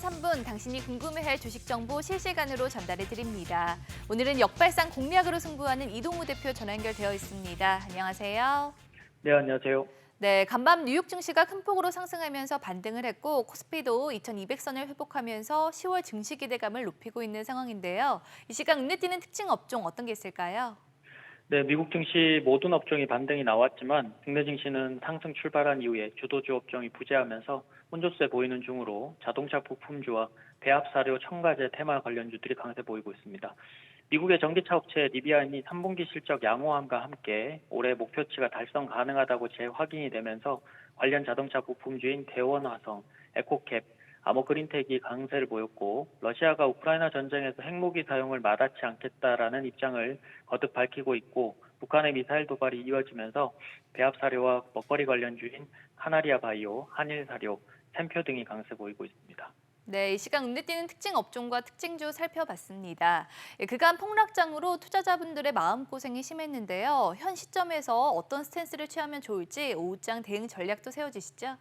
3분 당신이 궁금해할 주식 정보 실시간으로 전달해 드립니다. 오늘은 역발상 공략으로 승부하는 이동우 대표 전화 연결되어 있습니다. 안녕하세요. 네, 안녕하세요. 네, 간밤 뉴욕 증시가 큰 폭으로 상승하면서 반등을 했고 코스피도 2200선을 회복하면서 10월 증시 기대감을 높이고 있는 상황인데요. 이 시간 눈에 띄는 특징 업종 어떤 게 있을까요? 네, 미국 증시 모든 업종이 반등이 나왔지만 국내 증시는 상승 출발한 이후에 주도주 업종이 부재하면서 혼조세 보이는 중으로 자동차 부품주와 배합 사료, 첨가제, 테마 관련주들이 강세 보이고 있습니다. 미국의 전기차 업체 리비안이 3분기 실적 양호함과 함께 올해 목표치가 달성 가능하다고 재확인이 되면서 관련 자동차 부품주인 대원화성, 에코캡, 아모그린텍이 강세를 보였고 러시아가 우크라이나 전쟁에서 핵무기 사용을 마다치 않겠다라는 입장을 거듭 밝히고 있고 북한의 미사일 도발이 이어지면서 배합 사료와 먹거리 관련주인 카나리아 바이오, 한일 사료, 샘표 등이 강세 보이고 있습니다. 네, 이 시간 눈에 띄는 특징 업종과 특징주 살펴봤습니다. 예, 그간 폭락장으로 투자자분들의 마음고생이 심했는데요. 현 시점에서 어떤 스탠스를 취하면 좋을지 오후장 대응 전략도 세워지시죠?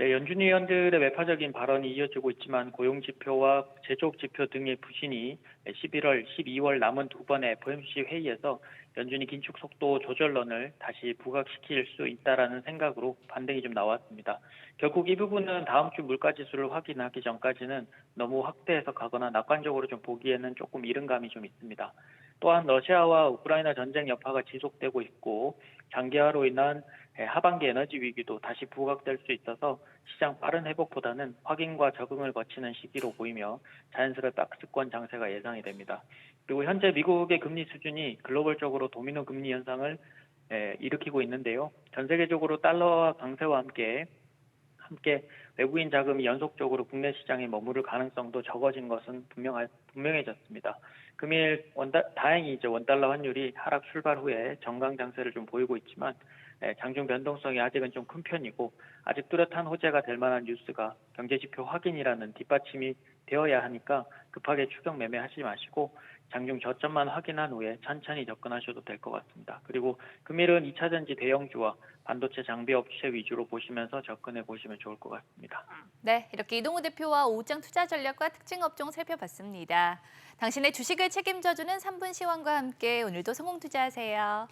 네, 연준위 의원들의 매파적인 발언이 이어지고 있지만 고용 지표와 제조업 지표 등의 부진이 11월, 12월 남은 두 번의 FOMC 회의에서 연준이 긴축 속도 조절론을 다시 부각시킬 수 있다라는 생각으로 반등이 좀 나왔습니다. 결국 이 부분은 다음 주 물가 지수를 확인하기 전까지는 너무 확대해서 가거나 낙관적으로 좀 보기에는 조금 이른 감이 좀 있습니다. 또한 러시아와 우크라이나 전쟁 여파가 지속되고 있고 장기화로 인한 예, 하반기 에너지 위기도 다시 부각될 수 있어서 시장 빠른 회복보다는 확인과 적응을 거치는 시기로 보이며 자연스레 박스권 장세가 예상이 됩니다. 그리고 현재 미국의 금리 수준이 글로벌적으로 도미노 금리 현상을 예, 일으키고 있는데요. 전 세계적으로 달러와 강세와 함께 함께 외국인 자금이 연속적으로 국내 시장에 머무를 가능성도 적어진 것은 분명하, 분명해졌습니다. 금일 원달, 다행히 이제 원달러 환율이 하락 출발 후에 정강 장세를 좀 보이고 있지만 예, 장중 변동성이 아직은 좀 큰 편이고 아직 뚜렷한 호재가 될 만한 뉴스가 경제지표 확인이라는 뒷받침이 되어야 하니까 급하게 추격 매매하지 마시고 장중 저점만 확인한 후에 천천히 접근하셔도 될 것 같습니다. 그리고 금일은 2차 전지 대형주와 반도체 장비 업체 위주로 보시면서 접근해 보시면 좋을 것 같습니다. 네, 이렇게 이동우 대표와 오후장 투자 전략과 특징 업종 살펴봤습니다. 당신의 주식을 책임져주는 3분 시황과 함께 오늘도 성공 투자하세요.